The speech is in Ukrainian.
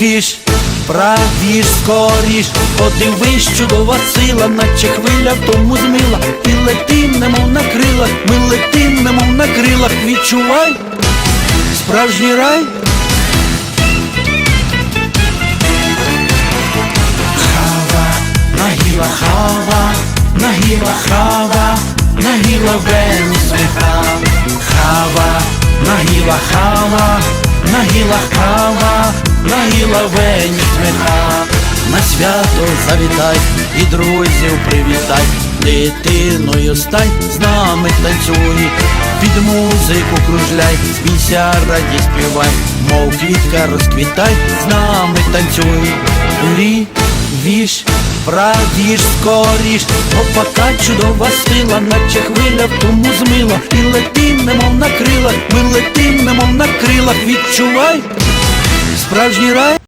лівіш, правіш, скоріш, подивись, чудова сила, наче хвиля в тому змила, і летим, немов на крилах, ми летим, немов на крилах, відчувай, справжній рай. Хава, нагіла хава, нагіла хава, нагіла Венус миха. Хава, нагіла хава, нагіла хава, нагіла Венус миха. На свято завітай і друзів привітай, дитиною стань, з нами танцюй, під музику кружляй, смійся, раді співай, мов квітка розквітай, з нами танцюй. Лівіш, правіш, скоріш, опака чудова сила, наче хвиля в тому змила, і летим, немов на крилах, ми летим, немов на крилах, відчувай, справжній рай.